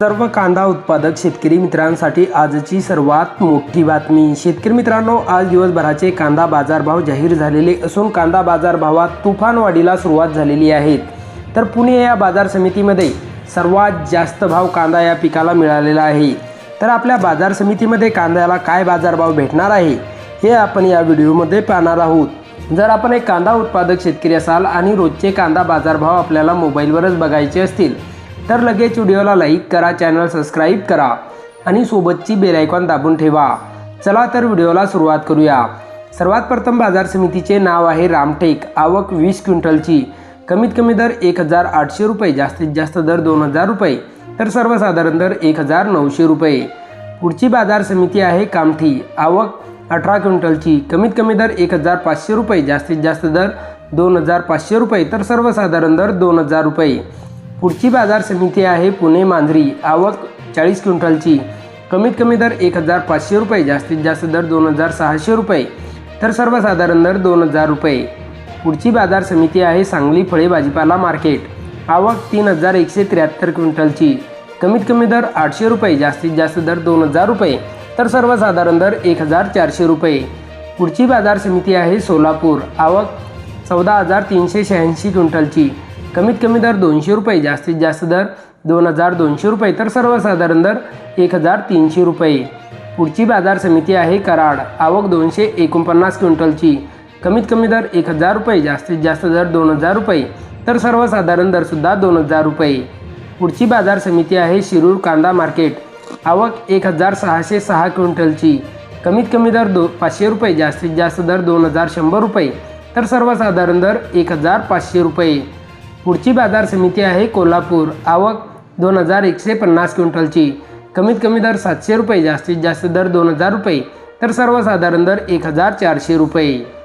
सर्व कांदा उत्पादक शेतकरी मित्रांसाठी आजची सर्वात मोठी बातमी. शेतकरी मित्रांनो आज दिवसभराचे कांदा बाजारभाव जाहीर झालेले असून कांदा बाजारभावात तुफान वाढीला सुरुवात झालेली आहे. तर पुणे या बाजार समितीमध्ये सर्वात जास्त भाव कांदा या पिकाला मिळालेला आहे. तर आपल्या बाजार समितीमध्ये कांद्याला काय बाजारभाव भेटणार आहे हे आपण या व्हिडिओमध्ये पाहणार आहोत. जर आपण एक कांदा उत्पादक शेतकरी असाल आणि रोजचे कांदा बाजारभाव आपल्याला मोबाईलवरच बघायचे असतील तर लगेच व्हिडिओला लाईक करा चॅनल सबस्क्राईब करा आणि सोबतची बेल आयकॉन दाबून ठेवा. चला तर व्हिडिओला सुरुवात करूया. सर्वात प्रथम बाजार समितीचे नाव आहे रामटेक. आवक वीस क्विंटलची. कमीत कमी दर एक हजार आठशे रुपये जास्तीत जास्त दर दोन हजार रुपये. तर सर्वसाधारण दर एक हजार नऊशे रुपये. पुढची बाजार समिती आहे कामठी. आवक अठरा क्विंटलची. कमीत कमी दर एक हजार पाचशे रुपये जास्तीत जास्त दर दोन हजार पाचशे रुपये. तर सर्वसाधारण दर दोन हजार रुपये. पुढची बाजार समिती आहे पुणे मांजरी. आवक चाळीस क्विंटलची. कमीत कमी दर एक हजार पाचशे रुपये जास्तीत जास्त दर दोन हजार सहाशे रुपये. तर सर्वसाधारण दर दोन हजार रुपये. पुढची बाजार समिती आहे सांगली फळे भाजीपाला मार्केट. आवक तीन हजार एकशे त्र्याहत्तर क्विंटलची. कमीत कमी दर आठशे रुपये जास्तीत जास्त दर दोन हजार रुपये. तर सर्वसाधारण दर एक हजार चारशे रुपये. पुढची बाजार समिती आहे सोलापूर. आवक चौदा हजार तीनशे शहाऐंशी क्विंटलची. कमीत कमी दर दोनशे रुपये जास्तीत जास्त दर दोन हजार दोनशे रुपये. तर सर्वसाधारण दर एक हजार तीनशे रुपये. पुढची बाजार समिती आहे कराड. आवक दोनशे एकोणपन्नास क्विंटलची. कमीत कमी दर एक हजार रुपये जास्तीत जास्त दर दोन हजार रुपये. तर सर्वसाधारण दरसुद्धा दोन हजार रुपये. पुढची बाजार समिती आहे शिरूर कांदा मार्केट. आवक एक हजार सहाशे सहा क्विंटलची. कमीत कमी दर दो पाचशे रुपये जास्तीत जास्त दर दोन हजार शंभर रुपये. तर सर्वसाधारण दर एक हजार पाचशे रुपये. पुढची बाजार समिती आहे कोल्हापूर. आवक दोन हजार एकशे पन्नास क्विंटलची. कमीत कमी दर सातशे रुपये जास्तीत जास्त दर दोन हजार रुपये. तर सर्वसाधारण दर एक हजार चारशे रुपये.